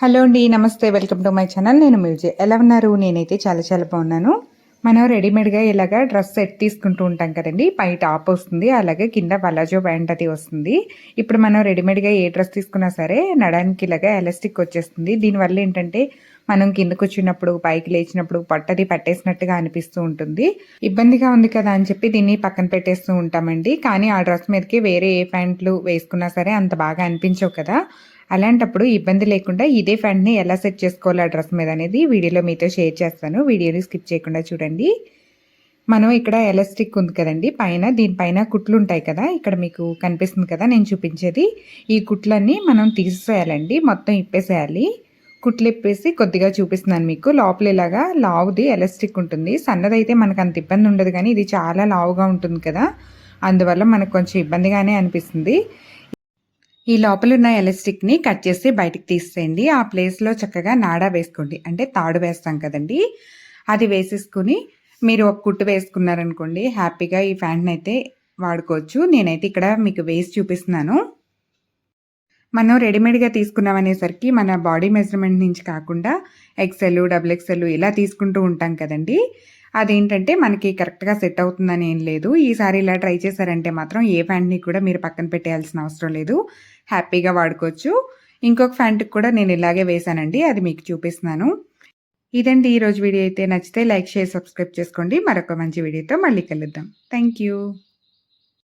Hello అండి నమస్తే welcome to my channel. నేను మిర్జే ఎలా ఉన్నారు? నేనైతే చాలా చాలా బాగున్నాను. మనం రెడీమేడ్గా ఇలాగా డ్రెస్ సెట్ తీసుకుంటూ ఉంటాం కదండి. పై టాప్ వస్తుంది అలాగే కింద పలాజో ప్యాంట్ అది వస్తుంది. ఇప్పుడు మనం రెడీమేడ్గా ఏ డ్రెస్ తీసుకున్నా సరే నడానికి ఇలాగ ఎలాస్టిక్ వచ్చేస్తుంది. దీనివల్ల ఏంటంటే మనం కిందకు వచ్చినప్పుడు పైకి లేచినప్పుడు పట్టది పట్టేసినట్టుగా అనిపిస్తూ ఉంటుంది. ఇబ్బందిగా ఉంది కదా అని చెప్పి దీన్ని పక్కన పెట్టేస్తూ ఉంటామండి. కానీ ఆ డ్రెస్ మీదకి వేరే ఏ ప్యాంట్లు వేసుకున్నా సరే అంత బాగా అనిపించవు కదా. అలాంటప్పుడు ఇబ్బంది లేకుండా ఇదే ఫ్యాంట్ని ఎలా సెట్ చేసుకోవాలి ఆ డ్రెస్ మీద అనేది వీడియోలో మీతో షేర్ చేస్తాను. వీడియోని స్కిప్ చేయకుండా చూడండి. మనం ఇక్కడ ఎలాస్టిక్ ఉంది కదండి. పైన దీనిపైన కుట్లు ఉంటాయి కదా. ఇక్కడ మీకు కనిపిస్తుంది కదా నేను చూపించేది. ఈ కుట్లన్నీ మనం తీసేయాలండి మొత్తం ఇప్పేసేయాలి. కుట్లు ఇప్పేసి కొద్దిగా చూపిస్తున్నాను మీకు. లోపల ఇలాగా లావుది ఎలాస్టిక్ ఉంటుంది. సన్నదైతే మనకు అంత ఇబ్బంది ఉండదు కానీ ఇది చాలా లావుగా ఉంటుంది కదా. అందువల్ల మనకు కొంచెం ఇబ్బందిగానే అనిపిస్తుంది. ఈ లోపల ఉన్న ఎలాస్టిక్ని కట్ చేసి బయటికి తీసేయండి. ఆ ప్లేస్లో చక్కగా నాడా వేసుకోండి. అంటే తాడు వేస్తాం కదండి. అది వేసేసుకుని మీరు ఒక కుట్టు వేసుకున్నారనుకోండి హ్యాపీగా ఈ ఫ్యాంట్ని అయితే వాడుకోవచ్చు. నేనైతే ఇక్కడ మీకు వేసి చూపిస్తున్నాను. మనం రెడీమేడ్గా తీసుకున్నాం అనేసరికి మన బాడీ మెజర్మెంట్ నుంచి కాకుండా ఎక్సెల్ డబుల్ ఎక్సెల్ ఇలా తీసుకుంటూ ఉంటాం కదండి. అదేంటంటే మనకి కరెక్ట్గా సెట్ అవుతుందని ఏం లేదు. ఈసారి ఇలా ట్రై చేశారంటే మాత్రం ఏ ప్యాంట్ని కూడా మీరు పక్కన పెట్టేయాల్సిన అవసరం లేదు. హ్యాపీగా వాడుకోవచ్చు. ఇంకొక ఫ్యాంట్కి కూడా నేను ఇలాగే వేశానండి. అది మీకు చూపిస్తున్నాను. ఇదండి ఈరోజు వీడియో అయితే. నచ్చితే లైక్ షేర్ సబ్స్క్రైబ్ చేసుకోండి. మరొక మంచి వీడియోతో మళ్ళీ కలుద్దాం. Thank you